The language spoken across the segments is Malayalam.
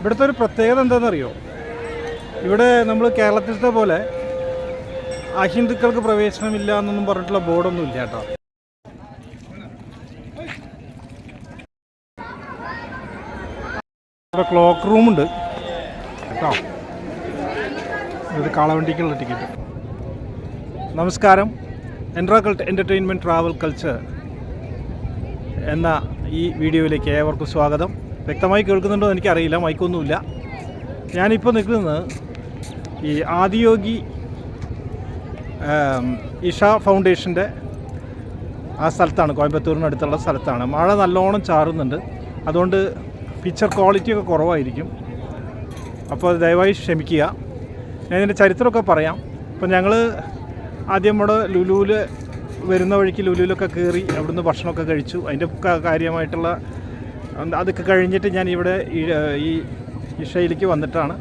ഇവിടുത്തെ ഒരു പ്രത്യേകത എന്താണെന്നറിയോ? ഇവിടെ നമ്മൾ കേരളത്തിലത്തെ പോലെ അഹിന്ദുക്കൾക്ക് പ്രവേശനമില്ല എന്നൊന്നും പറഞ്ഞിട്ടുള്ള ബോർഡൊന്നും ഇല്ല കേട്ടോ. ഇവിടെ ക്ലോക്ക് റൂമുണ്ട് കേട്ടോ? ഇത് കാളവണ്ടിക്കുള്ള ടിക്കറ്റ്. നമസ്കാരം. എൻട്രാക്കൾട്ട് എന്റർടൈൻമെന്റ് ട്രാവൽ കൾച്ചർ എന്ന ഈ വീഡിയോയിലേക്ക് ഏവർക്കും സ്വാഗതം. വ്യക്തമായി കേൾക്കുന്നുണ്ടോ എന്ന് എനിക്കറിയില്ല മൈക്കൊന്നുമില്ല. ഞാനിപ്പോൾ നിൽക്കുന്നത് ഈ ആദിയോഗി ഇഷ ഫൗണ്ടേഷന്റെ ആ സ്ഥലത്താണ് കോയമ്പത്തൂരിനടുത്തുള്ള സ്ഥലത്താണ്. മഴ നല്ലോണം ചാറുന്നുണ്ട്. അതുകൊണ്ട് പിക്ചർ ക്വാളിറ്റി ഒക്കെ കുറവായിരിക്കും. അപ്പോൾ ദയവായി ക്ഷമിക്കുക. ഞാൻ ഇതിന്റെ ചരിത്രമൊക്കെ പറയാം. അപ്പോൾ ഞങ്ങൾ ആദ്യം നമ്മുടെ ലുലുവിൽ വരുന്ന വഴിക്ക് ലുലുവിലൊക്കെ കയറി അവിടുന്ന് ഭക്ഷണമൊക്കെ കഴിച്ചു. അതിന്റെ കാര്യമായിട്ടുള്ള അതൊക്കെ കഴിഞ്ഞിട്ട് ഞാൻ ഇവിടെ ഈ ഇഷയിലേക്ക് വന്നിട്ടാണ്.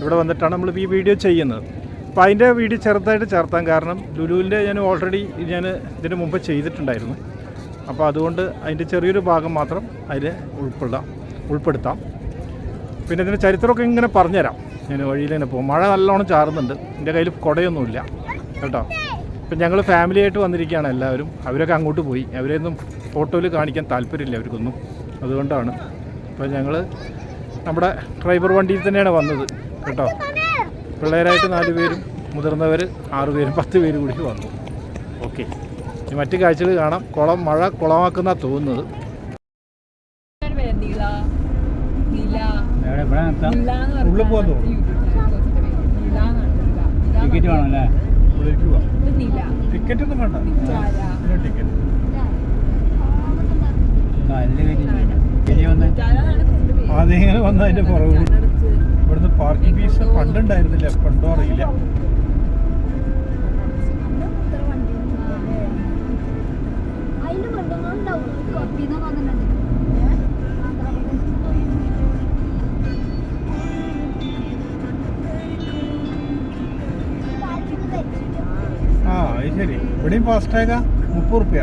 ഇവിടെ വന്നിട്ടാണ് നമ്മൾ ഈ വീഡിയോ ചെയ്യുന്നത്. അപ്പോൾ അതിന്റെ വീഡിയോ ചെറുതായിട്ട് ചേർത്താൻ കാരണം ലുലുവിന്റെ ഞാൻ ഓൾറെഡി ഞാൻ ഇതിന് മുമ്പ് ചെയ്തിട്ടുണ്ടായിരുന്നു. അപ്പോൾ അതുകൊണ്ട് അതിന്റെ ചെറിയൊരു ഭാഗം മാത്രം അതിൽ ഉൾക്കൊള്ളാം ഉൾപ്പെടുത്താം. പിന്നെ ഇതിന്റെ ചരിത്രമൊക്കെ ഇങ്ങനെ പറഞ്ഞുതരാം. ഞാൻ വഴിയിൽ തന്നെ പോകും. മഴ നല്ലോണം ചാറുന്നുണ്ട്. എന്റെ കയ്യിൽ കുടയൊന്നുമില്ല. കേട്ടോ? ഇപ്പം ഞങ്ങൾ ഫാമിലിയായിട്ട് വന്നിരിക്കുകയാണ് എല്ലാവരും. അവരൊക്കെ അങ്ങോട്ട് പോയി. അവരെയൊന്നും ഫോട്ടോയിൽ കാണിക്കാൻ താല്പര്യമില്ല. അവർക്കൊന്നും. അതുകൊണ്ടാണ്. അപ്പോൾ ഞങ്ങൾ നമ്മുടെ ഡ്രൈവർ വണ്ടിയിൽ തന്നെയാണ് വന്നത് കേട്ടോ. പിള്ളേരായിട്ട് നാല് പേരും മുതിർന്നവർ ആറ് പേരും പത്ത് പേരും കൂടി വന്നു. ഓക്കെ. ഇനി മറ്റു കാഴ്ചകൾ കാണാം. കുളം മഴ കുളമാക്കുന്ന തോന്നുന്നത്. ഉള്ളിൽ പോകാൻ തോന്നുന്നു. ടിക്കറ്റ് വേണം അല്ലേ ടിക്കറ്റ് ഒന്നും വേണ്ട. ടിക്കറ്റ്. കയറ്റി വന്ന് അതിന്റെ കണ്ണടച്ച് ഇവിടുന്ന് പാർക്കിംഗ് ഫീസ് പണ്ടുണ്ടായിരുന്നില്ല പണ്ടോ അറിയില്ല. ആ അത് ശരി. ഇവിടെയും ഫാസ്റ്റാഗാ മുപ്പത് റുപ്യ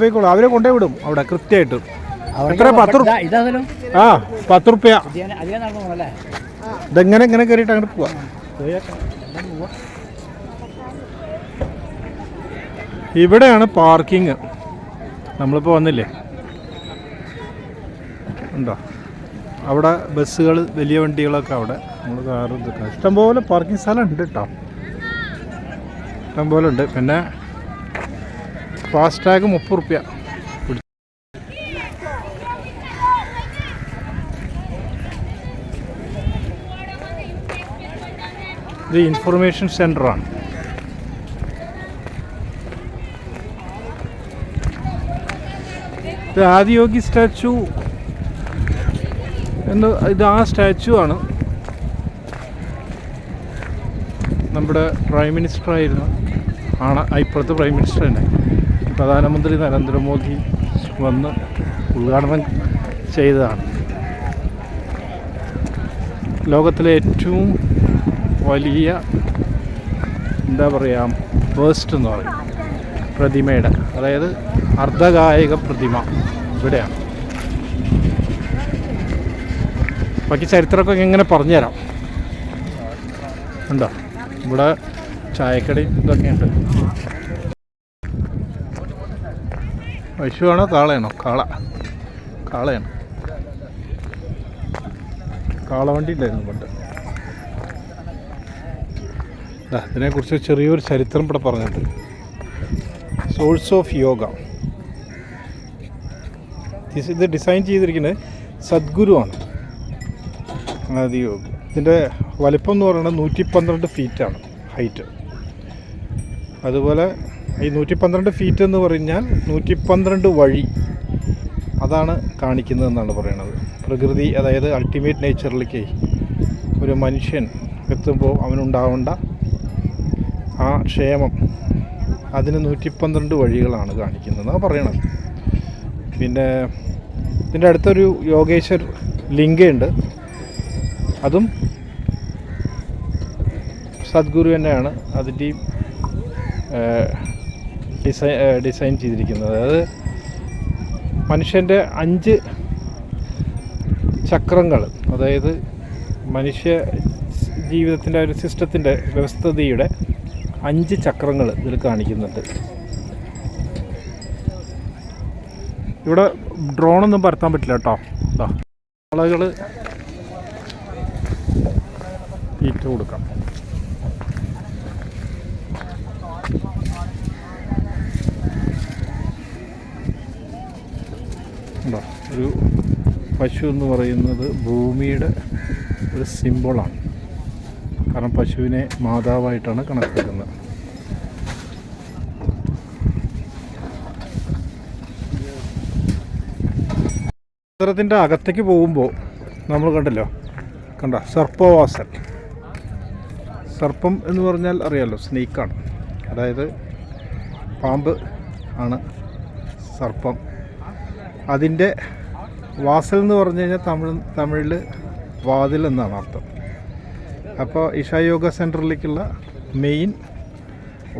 പോയിക്കോളൂ. അവരെ കൊണ്ടേ വിടും അവിടെ കൃത്യമായിട്ട്. എത്ര? പത്ത് ആ പത്ത് റുപ്യ. ഇതെങ്ങനെ ഇങ്ങനെ കയറിയിട്ട് അങ്ങോട്ട് പോവാ. ഇവിടെയാണ് പാർക്കിങ് നമ്മളിപ്പോൾ വന്നില്ലേ? ഉണ്ടോ? അവിടെ ബസ്സുകൾ വലിയ വണ്ടികളൊക്കെ അവിടെ. നമ്മൾ കാറ് ഇഷ്ടംപോലെ പാർക്കിംഗ് സ്ഥലം ഉണ്ട് കേട്ടോ ഇഷ്ടംപോലെ ഉണ്ട്. പിന്നെ ഫാസ്ടാഗ് മുപ്പത് റുപ്യ. ഇത് ഇൻഫർമേഷൻ സെന്ററാണ് ഇത് ആദിയോഗി സ്റ്റാച്ചു എന്ന് ഇത് ആ സ്റ്റാച്ചു ആണ്. നമ്മുടെ പ്രൈം മിനിസ്റ്റർ ആയിരുന്നു ആണ് ഇപ്പോഴത്തെ പ്രൈം മിനിസ്റ്റർ തന്നെ. പ്രധാനമന്ത്രി നരേന്ദ്രമോദി വന്ന് ഉദ്ഘാടനം ചെയ്തതാണ്. ലോകത്തിലെ ഏറ്റവും വലിയ എന്താ പറയുക വേസ്റ്റ് എന്ന് പറയും. പ്രതിമയുടെ അതായത് അർദ്ധകായിക പ്രതിമ ഇവിടെയാണ്. ബാക്കി ചരിത്രമൊക്കെ എങ്ങനെ പറഞ്ഞുതരാം. ഉണ്ടോ? ഇവിടെ ചായക്കടയും ഇതൊക്കെയുണ്ട് പശുവാണോ കാളയാണോ? കാള. കാളയാണ്. കാളവണ്ടി ഉണ്ടായിരുന്നു പണ്ട് അതിനെക്കുറിച്ച് ചെറിയൊരു ചരിത്രം ഇവിടെ പറഞ്ഞിട്ടുണ്ട് സോഴ്സ് ഓഫ് യോഗ ഇത് ഡിസൈൻ ചെയ്തിരിക്കുന്നത് സദ്ഗുരു ആണ് ആദിയോഗ ഇതിന്റെ വലിപ്പം എന്ന് പറയുന്നത് നൂറ്റി പന്ത്രണ്ട് ഫീറ്റാണ് ഹൈറ്റ് അതുപോലെ ഈ നൂറ്റി പന്ത്രണ്ട് ഫീറ്റ് എന്ന് പറഞ്ഞാൽ നൂറ്റി പന്ത്രണ്ട് വഴി അതാണ് കാണിക്കുന്നതെന്നാണ് പറയുന്നത് പ്രകൃതി അതായത് അൾട്ടിമേറ്റ് നേച്ചറിലേക്ക് ഒരു മനുഷ്യൻ എത്തുമ്പോൾ അവനുണ്ടാവേണ്ട ആ ക്ഷേമം അതിന് നൂറ്റി പന്ത്രണ്ട് വഴികളാണ് കാണിക്കുന്നതെന്നാണ് പറയണത്. പിന്നെ ഇതിന്റെ അടുത്തൊരു യോഗേശ്വർ ലിംഗയുണ്ട്. അതും സദ്ഗുരു തന്നെയാണ്. അതിന്റെയും ഡിസൈൻ ഡിസൈൻ ചെയ്തിരിക്കുന്നത്. അതായത് മനുഷ്യന്റെ അഞ്ച് ചക്രങ്ങൾ അതായത് മനുഷ്യ ജീവിതത്തിന്റെ ഒരു സിസ്റ്റത്തിന്റെ വ്യവസ്ഥതയുടെ അഞ്ച് ചക്രങ്ങൾ ഇതിൽ കാണിക്കുന്നുണ്ട്. ഇവിടെ ഡ്രോണൊന്നും പരത്താൻ പറ്റില്ല കേട്ടോ. ആളുകൾ തീറ്റ കൊടുക്കാം ഉണ്ടോ? ഒരു പശു എന്ന് പറയുന്നത് ഭൂമിയുടെ ഒരു സിമ്പിളാണ് കാരണം പശുവിനെ മാതാവായിട്ടാണ് കണക്കാക്കുന്നത്. ക്ഷേത്രത്തിന്റെ അകത്തേക്ക് പോകുമ്പോൾ നമ്മൾ കണ്ടല്ലോ? കണ്ട? സർപ്പവാസൻ സർപ്പം എന്ന് പറഞ്ഞാൽ അറിയാലോ സ്നേക്കാണ് അതായത് പാമ്പ് ആണ് സർപ്പം. അതിന്റെ വാസൽ എന്ന് പറഞ്ഞു കഴിഞ്ഞാൽ തമിഴ് തമിഴിൽ വാതിൽ എന്നാണ് അർത്ഥം. അപ്പോൾ ഇഷാ യോഗ സെന്ററിലേക്കുള്ള മെയിൻ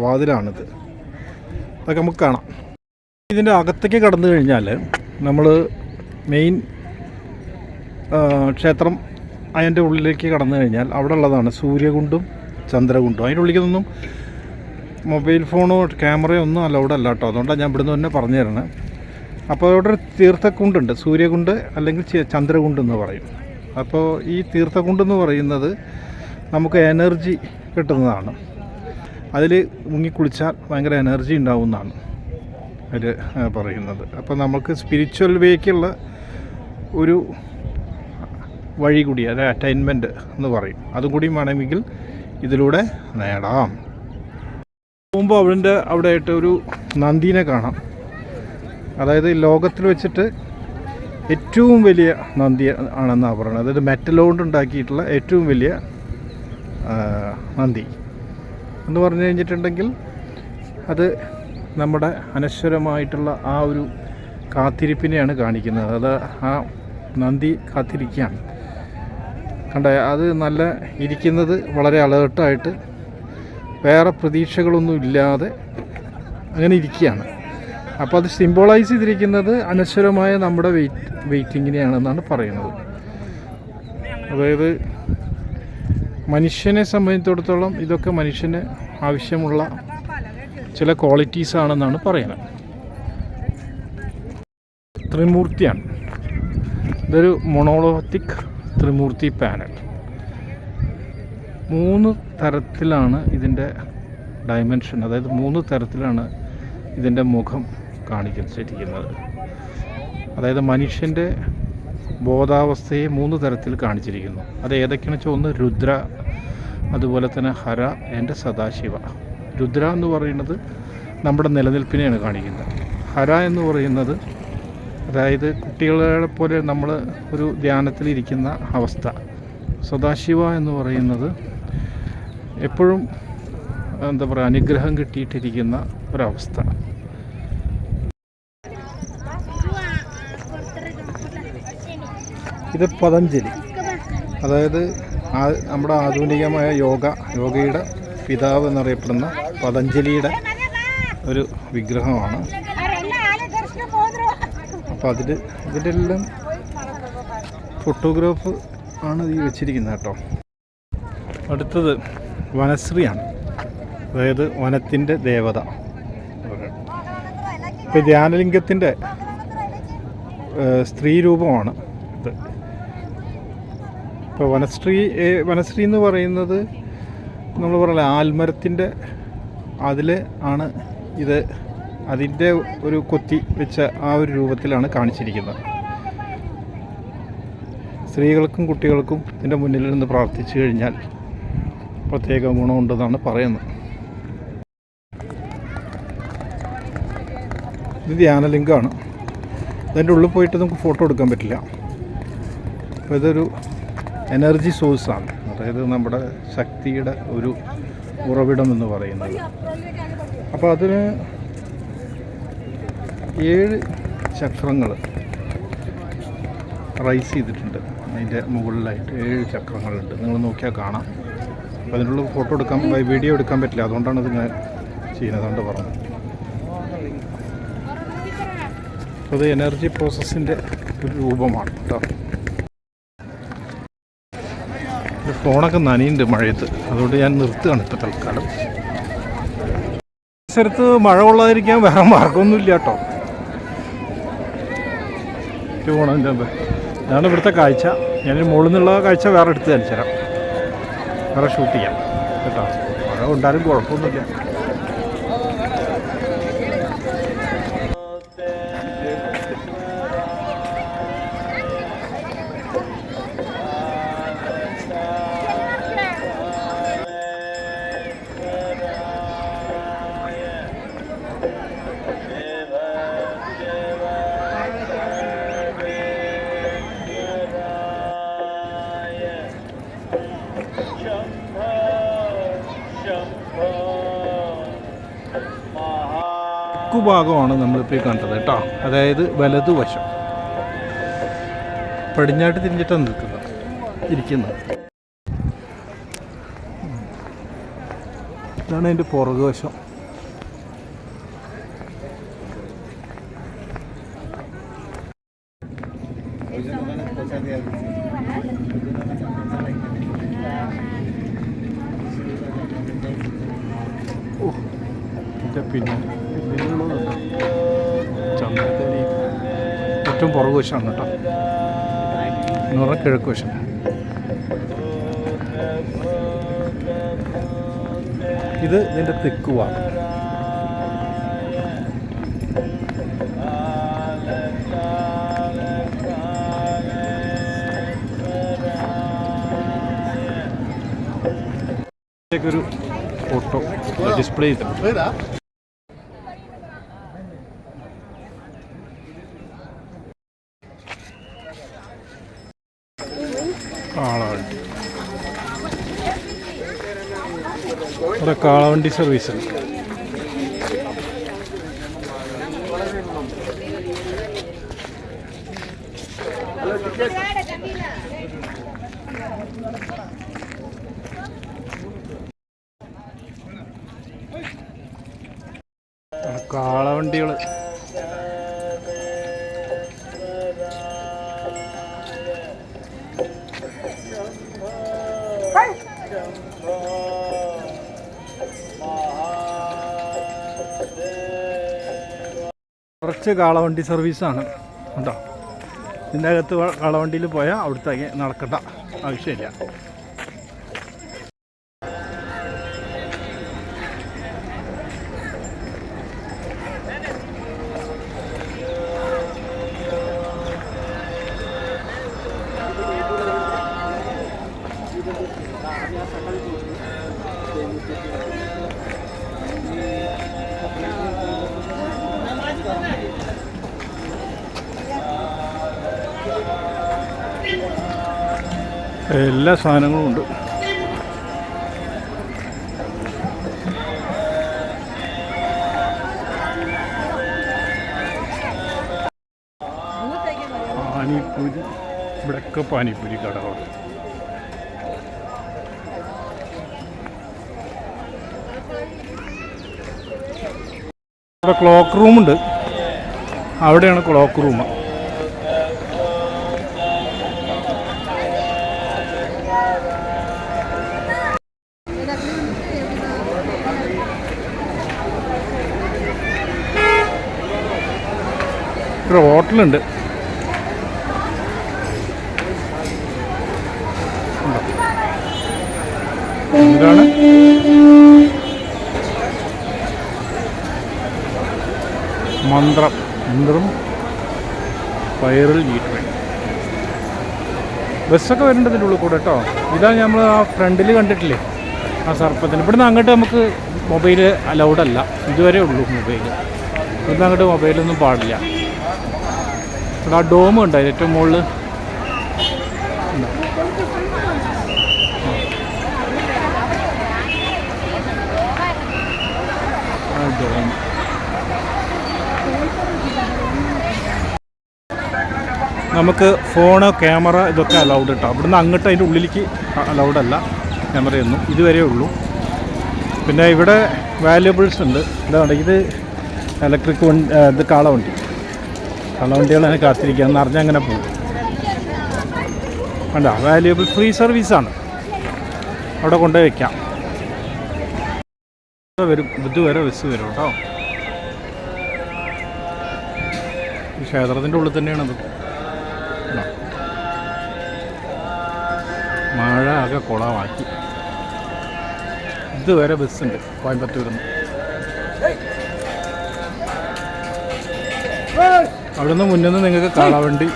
വാതിലാണിത്. അതൊക്കെ നമുക്ക് കാണാം. ഇതിന്റെ അകത്തേക്ക് കടന്നു കഴിഞ്ഞാൽ നമ്മൾ മെയിൻ ക്ഷേത്രം അതിന്റെ ഉള്ളിലേക്ക് കടന്നു കഴിഞ്ഞാൽ അവിടെ ഉള്ളതാണ് സൂര്യകുണ്ടും ചന്ദ്രകുണ്ടും. അതിന്റെ ഉള്ളിലേക്കൊന്നും മൊബൈൽ ഫോണോ ക്യാമറയോ ഒന്നും അല്ല അവിടെ അല്ല കേട്ടോ. അതുകൊണ്ടാണ് ഞാൻ ഇവിടുന്ന് തന്നെ പറഞ്ഞു തരണേ അപ്പോൾ അവിടെ ഒരു തീർത്ഥക്കുണ്ടുണ്ട്. സൂര്യകുണ്ട് അല്ലെങ്കിൽ ചന്ദ്രകുണ്ട് എന്ന് പറയും. അപ്പോൾ ഈ തീർത്ഥക്കുണ്ട് എന്ന് പറയുന്നത് നമുക്ക് എനർജി കിട്ടുന്നതാണ്. അതിൽ മുങ്ങിക്കുളിച്ചാൽ ഭയങ്കര എനർജി ഉണ്ടാവുന്നതാണ് അവർ പറയുന്നത്. അപ്പോൾ നമുക്ക് സ്പിരിച്വൽ വേക്കുള്ള ഒരു വഴി കൂടി അതായത് അറ്റൈൻമെന്റ് എന്ന് പറയും. അതും കൂടി വേണമെങ്കിൽ ഇതിലൂടെ നേടാം. പോകുമ്പോൾ അവിടെ അവിടെ ആയിട്ട് ഒരു നന്ദീനെ കാണാം. അതായത് ലോകത്തിൽ വെച്ചിട്ട് ഏറ്റവും വലിയ നന്ദി ആണെന്നാണ് പറയുന്നത്. അതായത് മെറ്റൽ കൊണ്ട് ഉണ്ടാക്കിയിട്ടുള്ള ഏറ്റവും വലിയ നന്ദി എന്ന് പറഞ്ഞു കഴിഞ്ഞിട്ടുണ്ടെങ്കിൽ അത് നമ്മുടെ അനശ്വരമായിട്ടുള്ള ആ ഒരു കാത്തിരിപ്പിനെയാണ് കാണിക്കുന്നത്. അത് ആ നന്ദി കാത്തിരിക്കുകയാണ്. കണ്ട അത് നല്ല ഇരിക്കുന്നത് വളരെ അലേർട്ടായിട്ട് വേറെ പ്രതീക്ഷകളൊന്നും ഇല്ലാതെ അങ്ങനെ ഇരിക്കുകയാണ്. അപ്പോൾ അത് സിംബോളൈസ് ചെയ്തിരിക്കുന്നത് അനശ്വരമായ നമ്മുടെ വെയിറ്റ് വെയിറ്റിങ്ങിനെയാണെന്നാണ് പറയുന്നത്. അതായത് മനുഷ്യനെ സംബന്ധിച്ചിടത്തോളം ഇതൊക്കെ മനുഷ്യന് ആവശ്യമുള്ള ചില ക്വാളിറ്റീസ് ആണെന്നാണ് പറയുന്നത്. ത്രിമൂർത്തിയാണ്. ഇതൊരു മൊണോളോത്തിക് ത്രിമൂർത്തി പാനൽ മൂന്ന് തരത്തിലാണ് ഇതിന്റെ ഡയമെൻഷൻ അതായത് മൂന്ന് തരത്തിലാണ് ഇതിന്റെ മുഖം. കാണിച്ചിരിക്കുന്നത് അതായത് മനുഷ്യന്റെ ബോധാവസ്ഥയെ മൂന്ന് തരത്തിൽ കാണിച്ചിരിക്കുന്നു. അത് ഏതൊക്കെയാണെന്ന് വെച്ചാൽ ഒന്ന് രുദ്ര അതുപോലെ തന്നെ ഹര എന്റെ സദാശിവ. രുദ്ര എന്ന് പറയുന്നത് നമ്മുടെ നിലനിൽപ്പിനെയാണ് കാണിക്കുന്നത്. ഹര എന്ന് പറയുന്നത് അതായത് കുട്ടികളെ പോലെ നമ്മൾ ഒരു ധ്യാനത്തിലിരിക്കുന്ന അവസ്ഥ. സദാശിവ എന്ന് പറയുന്നത് എപ്പോഴും എന്താ പറയുക അനുഗ്രഹം കിട്ടിയിട്ടിരിക്കുന്ന ഒരവസ്ഥ. ഇത് പതഞ്ജലി. അതായത് നമ്മുടെ ആധുനികമായ യോഗ യോഗയുടെ പിതാവ് എന്നറിയപ്പെടുന്ന പതഞ്ജലിയുടെ ഒരു വിഗ്രഹമാണ്. അപ്പോൾ അതിൽ ഇതിന്റെ എല്ലാം ഫോട്ടോഗ്രാഫ് ആണ് ഈ വെച്ചിരിക്കുന്നത് കേട്ടോ. അടുത്തത് വനശ്രീയാണ്. അതായത് വനത്തിന്റെ ദേവത. ഇപ്പോൾ ധ്യാനലിംഗത്തിന്റെ സ്ത്രീ രൂപമാണ് ഇത് ഇപ്പോൾ വനശ്രീ വനശ്രീ എന്ന് പറയുന്നത് നമ്മൾ പറയില്ല ആൽമരത്തിന്റെ അതിൽ ആണ് ഇത് അതിന്റെ ഒരു കൊത്തി വെച്ച ആ ഒരു രൂപത്തിലാണ് കാണിച്ചിരിക്കുന്നത്. സ്ത്രീകൾക്കും കുട്ടികൾക്കും ഇതിന്റെ മുന്നിൽ നിന്ന് പ്രാർത്ഥിച്ചു കഴിഞ്ഞാൽ പ്രത്യേക ഗുണമുണ്ടെന്നാണ് പറയുന്നത്. ഇത് ധ്യാനലിംഗമാണ് ഇതിന്റെ ഉള്ളിൽ പോയിട്ട് നമുക്ക് ഫോട്ടോ എടുക്കാൻ പറ്റില്ല. അപ്പോൾ ഇതൊരു എനർജി സോഴ്സാണ്. അതായത് നമ്മുടെ ശക്തിയുടെ ഒരു ഉറവിടം എന്ന് പറയുന്നത്. അപ്പോൾ അതിന് ഏഴ് ചക്രങ്ങൾ റൈസ് ചെയ്തിട്ടുണ്ട്. അതിന്റെ മുകളിലായിട്ട് ഏഴ് ചക്രങ്ങളുണ്ട്. നിങ്ങൾ നോക്കിയാൽ കാണാം. അപ്പോൾ അതിനുള്ള ഫോട്ടോ എടുക്കാൻ വീഡിയോ എടുക്കാൻ പറ്റില്ല. അതുകൊണ്ടാണ് ഇത് ഞാൻ ചെയ്യുന്നത് അതുകൊണ്ട് പറഞ്ഞു. അപ്പോൾ അത് എനർജി പ്രോസസ്സിന്റെ ഒരു രൂപമാണ് കേട്ടോ. ഫോണൊക്കെ നനയുണ്ട് മഴയത്ത്. അതുകൊണ്ട് ഞാൻ നിർത്തുകയാണ് ഇപ്പോൾ തൽക്കാലം. പരിസരത്ത് മഴ കൊള്ളാതിരിക്കാൻ വേറെ മാർഗമൊന്നുമില്ല കേട്ടോ. പോകണതിന്റെ മുമ്പ് ഇതാണ് ഇവിടുത്തെ കാഴ്ച. ഞാൻ മുകളിൽ നിന്നുള്ള കാഴ്ച വേറെ എടുത്ത് കാണിച്ചു തരാം വേറെ ഷൂട്ട് ചെയ്യാം. കേട്ടോ. മഴ ഉണ്ടാലും കുഴപ്പമൊന്നുമില്ല. ഭാഗമാണ് നമ്മളിപ്പോൾ ഈ കണ്ടത് കേട്ടോ. അതായത് വലതുവശം പടിഞ്ഞാട്ട് തിരിഞ്ഞിട്ടാണ് നിൽക്കുന്നത്. ഇരിക്കുന്നത്. ഇതാണ് അതിന്റെ പുറകുവശം. പുറകുവശമാണ് കേട്ടോ. എന്ന് പറഞ്ഞാൽ കിഴക്ക് വശം ഇത് ഇതിന്റെ തെക്കുവാണ് ഒരു ഫോട്ടോ ഡിസ്പ്ലേ ചെയ്തിട്ടുണ്ട് കാളവണ്ടി ഇവിടെ കാളവണ്ടി സർവീസ്. കാളവണ്ടികൾ കുറച്ച് കാളവണ്ടി സർവീസാണ് കേട്ടോ. ഇതിന്റെ അകത്ത് കാളവണ്ടിയിൽ പോയാൽ അവിടുത്തേക്ക് നടക്കണ്ട. ആവശ്യമില്ല. എല്ലാ സാധനങ്ങളും ഉണ്ട്. പാനിപ്പൂരി ഇവിടെയൊക്കെ പാനിപ്പൂരി കടകളാണ് ഇവിടെ ക്ലോക്ക് റൂമുണ്ട് അവിടെയാണ് ക്ലോക്ക് റൂം ഇവിടെ ഹോട്ടലുണ്ട്. എന്താണ്? മന്ത്രം. മന്ത്രം. പയറിൽ വീട്ടിൽ ബസ്സൊക്കെ വരേണ്ടതിന്റെ ഉള്ളിൽ കൂടെ കേട്ടോ. ഇതാ നമ്മൾ ആ ഫ്രണ്ടിൽ കണ്ടിട്ടില്ലേ? ആ സർപ്പത്തിന്. ഇവിടുന്ന് അങ്ങോട്ട് നമുക്ക് മൊബൈൽ അലൗഡല്ല ഇതുവരെ ഉള്ളൂ മൊബൈൽ ഇവിടുന്ന് അങ്ങോട്ട് മൊബൈലൊന്നും പാടില്ല. ഇവിടെ ആ ഡോമും ഉണ്ട് ഏറ്റവും മുകളിൽ നമുക്ക് ഫോണ് ക്യാമറ ഇതൊക്കെ അലൗഡ് കേട്ടോ അവിടുന്ന് അങ്ങോട്ട് അതിന്റെ ഉള്ളിലേക്ക് അലൗഡ് അല്ല. ക്യാമറയൊന്നും ഇതുവരെ ഉള്ളൂ. പിന്നെ ഇവിടെ വാല്യുബിൾസ് ഉണ്ട്. ഇതാണ് ഇത് ഇലക്ട്രിക് വണ്ടി ഇത് കാളവണ്ടി. കാളവണ്ടികളാണ് കാത്തിരിക്കുക. എന്ന് അറിഞ്ഞാൽ അങ്ങനെ പോകും. വേണ്ട വാല്യുബിൾ ഫ്രീ സർവീസാണ് അവിടെ കൊണ്ടുപോയി വയ്ക്കാം വരും. ബുദ്ധി വരെ ബസ് വരും കേട്ടോ. ക്ഷേത്രത്തിന്റെ ഉള്ളിൽ തന്നെയാണത്. മഴ ആകെ കുളമാക്കി ഇതുവരെ ബസ്സുണ്ട് കോയമ്പത്തൂരിൽ നിന്ന് അവിടുന്ന് മുന്നിൽ നിന്ന് നിങ്ങൾക്ക് കാളവണ്ടി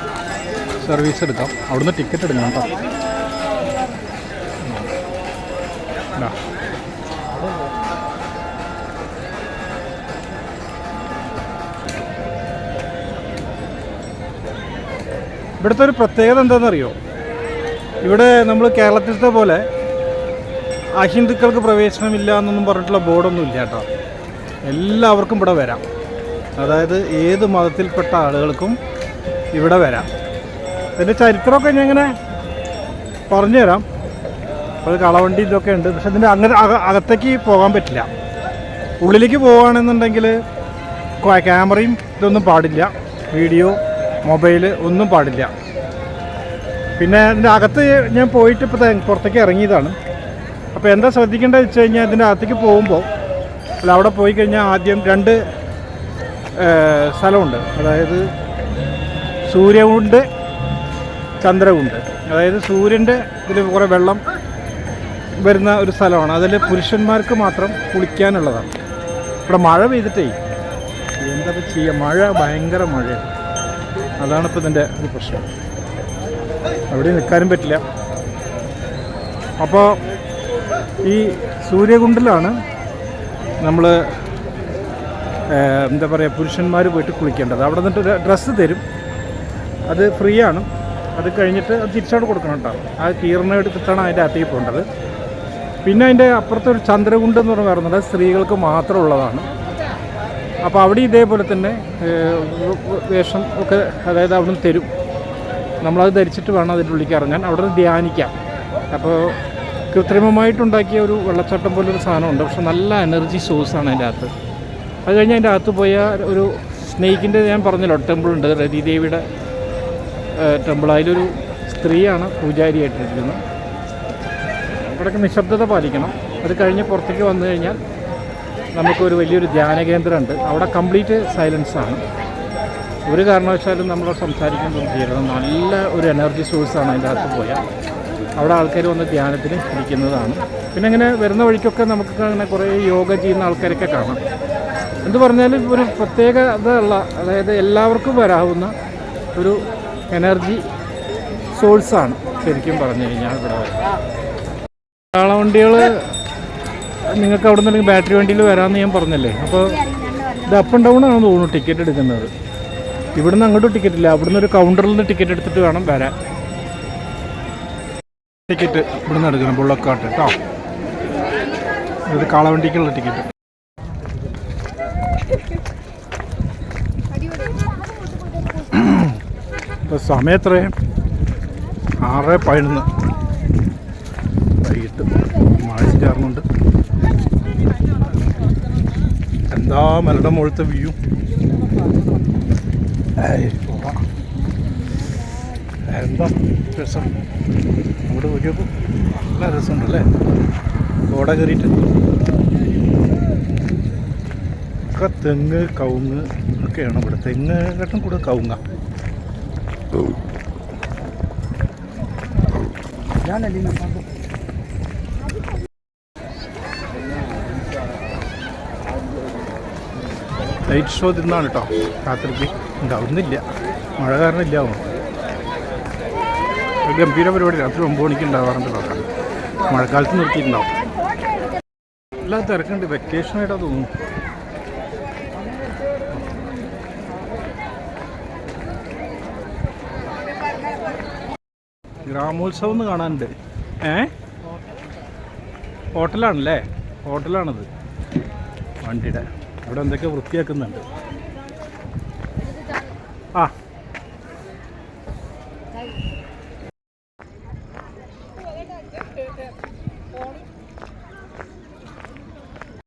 സർവീസ് എടുക്കാം. അവിടുന്ന് ടിക്കറ്റ് എടുക്കണം കേട്ടോ. ഇവിടുത്തെ ഒരു പ്രത്യേകത എന്താണെന്നറിയോ? ഇവിടെ നമ്മൾ കേരളത്തിലത്തെ പോലെ അഹിന്ദുക്കൾക്ക് പ്രവേശനമില്ല എന്നൊന്നും പറഞ്ഞിട്ടുള്ള ബോർഡൊന്നും ഇല്ല കേട്ടോ. എല്ലാവർക്കും ഇവിടെ വരാം. അതായത് ഏത് മതത്തിൽപ്പെട്ട ആളുകൾക്കും ഇവിടെ വരാം. ഇതിന്റെ ചരിത്രമൊക്കെ ഞാൻ ഇങ്ങനെ പറഞ്ഞു തരാം അപ്പോൾ അത് കളവണ്ടി ഇതൊക്കെ ഉണ്ട്. പക്ഷെ ഇതിന്റെ അങ്ങനെ അക- അകത്തേക്ക് പോകാൻ പറ്റില്ല. ഉള്ളിലേക്ക് പോവുകയാണെന്നുണ്ടെങ്കിൽ ക്യാമറയും ഇതൊന്നും പാടില്ല. വീഡിയോ മൊബൈൽ ഒന്നും പാടില്ല. പിന്നെ ഇതിന്റെ അകത്ത് ഞാൻ പോയിട്ട് ഇപ്പോൾ പുറത്തേക്ക് ഇറങ്ങിയതാണ്. അപ്പോൾ എന്താ ശ്രദ്ധിക്കേണ്ടത് വെച്ച് കഴിഞ്ഞാൽ ഇതിന്റെ അകത്തേക്ക് പോകുമ്പോൾ അല്ല അവിടെ പോയി കഴിഞ്ഞാൽ ആദ്യം രണ്ട് സ്ഥലമുണ്ട്. അതായത് സൂര്യമുണ്ട് ചന്ദ്രമുണ്ട് അതായത് സൂര്യന്റെ ഇതിൽ കുറേ വെള്ളം വരുന്ന ഒരു സ്ഥലമാണ്. അതിൽ പുരുഷന്മാർക്ക് മാത്രം കുളിക്കാനുള്ളതാണ്. ഇവിടെ മഴ പെയ്തിട്ടേ. എന്താ ചെയ്യുക മഴ ഭയങ്കര മഴയാണ് അതാണ് ഇപ്പോൾ ഇതിന്റെ ഒരു പ്രശ്നം. അവിടെ നിൽക്കാനും പറ്റില്ല. അപ്പോൾ ഈ സൂര്യകുണ്ടിലാണ് നമ്മൾ എന്താ പറയുക പുരുഷന്മാർ പോയിട്ട് കുളിക്കേണ്ടത്. അവിടെ നിന്നിട്ട് ഡ്രസ്സ് തരും. അത് ഫ്രീ ആണ് അത് കഴിഞ്ഞിട്ട് അത് തിരിച്ചവിടെ കൊടുക്കണം കേട്ടോ. ആ കീറിന എടുത്തിട്ടാണ് അതിന്റെ അകത്തേക്ക് പോകേണ്ടത്. പിന്നെ അതിന്റെ അപ്പുറത്തെ ഒരു ചന്ദ്രകുണ്ട് എന്ന് പറഞ്ഞാൽ സ്ത്രീകൾക്ക് മാത്രമുള്ളതാണ് അപ്പോൾ അവിടെ ഇതേപോലെ തന്നെ വേഷം ഒക്കെ അതായത് അവിടെ നിന്ന് തരും. നമ്മളത് ധരിച്ചിട്ട് വേണം അതിന്റെ ഉള്ളിലേക്ക് ഇറങ്ങാൻ. അവിടെ നിന്ന് ധ്യാനിക്കാം. അപ്പോൾ കൃത്രിമമായിട്ടുണ്ടാക്കിയ ഒരു വെള്ളച്ചാട്ടം പോലൊരു സാധനമുണ്ട്. പക്ഷെ നല്ല എനർജി സോഴ്സാണ് അതിന്റെ അകത്ത്. അത് കഴിഞ്ഞ് അതിന്റെ അകത്ത് പോയ ഒരു സ്നേഹിക്കിന്റെ ഞാൻ പറഞ്ഞല്ലോ ടെമ്പിൾ ഉണ്ട്. രതിദേവിയുടെ ടെമ്പിൾ. അതിലൊരു സ്ത്രീയാണ് പൂജാരിയായിട്ടിരിക്കുന്നത്. അവിടെയൊക്കെ നിശബ്ദത പാലിക്കണം. അത് കഴിഞ്ഞ് പുറത്തേക്ക് വന്നു കഴിഞ്ഞാൽ നമുക്കൊരു വലിയൊരു ധ്യാന കേന്ദ്രമുണ്ട്. അവിടെ കംപ്ലീറ്റ് സൈലൻസാണ്. ഒരു കാരണവശാലും നമ്മൾ സംസാരിക്കുമ്പോൾ ചെയ്യരുത് നല്ല ഒരു എനർജി സോഴ്സാണ് അതിന്റെ അകത്ത് പോയാൽ അവിടെ ആൾക്കാർ വന്ന് ധ്യാനത്തിന് ഇരിക്കുന്നതാണ്. പിന്നെ ഇങ്ങനെ വരുന്ന വഴിക്കൊക്കെ നമുക്ക് അങ്ങനെ കുറേ യോഗ ചെയ്യുന്ന ആൾക്കാരൊക്കെ കാണാം. എന്ത് പറഞ്ഞാൽ ഒരു പ്രത്യേകത ഉള്ള അതായത് എല്ലാവർക്കും വരാവുന്ന ഒരു എനർജി സോഴ്സാണ് ശരിക്കും പറഞ്ഞു കഴിഞ്ഞാൽ ഇവിടെ. കാളവണ്ടികൾ നിങ്ങൾക്ക് അവിടെ നിന്ന് ബാറ്ററി വണ്ടിയിൽ വരാമെന്ന് ഞാൻ പറഞ്ഞല്ലേ? അപ്പോൾ ഇത് അപ്പ് ആണെന്ന് തോന്നുന്നു ടിക്കറ്റ് എടുക്കുന്നത്. ഇവിടുന്ന് അങ്ങോട്ട് ടിക്കറ്റ് ഇല്ല. അവിടുന്ന് ഒരു കൗണ്ടറിൽ നിന്ന് ടിക്കറ്റ് എടുത്തിട്ട് വേണം വരാൻ. ടിക്കറ്റ് ഇവിടുന്ന് എടുക്കണം ബുള്ളക്കാട്ട് കേട്ടോ ഇത് കാളവണ്ടിക്കുള്ള ടിക്കറ്റ് ഇപ്പോൾ സമയം എത്രയും ആറ് പതിനൊന്ന്. വൈകിട്ട് മഴ ചേർന്നുണ്ട് എന്താ മലയുടെ മുഴുത്ത വ്യൂ എന്താ രസം? അങ്ങോട്ട് നോക്കിയപ്പോൾ നല്ല രസമുണ്ടല്ലേ? കോട കയറിയിട്ട്. ഒക്കെ തെങ്ങ് കവുങ്ങ് ഒക്കെയാണ് ഇവിടെ. തെങ്ങ് കേട്ടും കൂടെ കവുങ്ങ. ലൈറ്റ് ഷോ തിന്നാണ് കേട്ടോ രാത്രിക്ക്. ഉണ്ടാവുന്നില്ല മഴ കാരണം ഇല്ല ആവും? ഒരു ഗംഭീര പരിപാടി. രാത്രി ഒമ്പത് മണിക്ക് ഉണ്ടാവാറുണ്ട് കേട്ടോ മഴക്കാലത്ത് നിർത്തിയിട്ടുണ്ടാവും. എല്ലാം തിരക്കുണ്ട്. വെക്കേഷനായിട്ടാ തോന്നുന്നു. ഗ്രാമോത്സവം ഒന്ന് കാണാനുണ്ട്. ഏ? ഹോട്ടലാണല്ലേ? ഹോട്ടലാണത്. വണ്ടിയുടെ. ഇവിടെ എന്തൊക്കെ വൃത്തിയാക്കുന്നുണ്ട്. ആ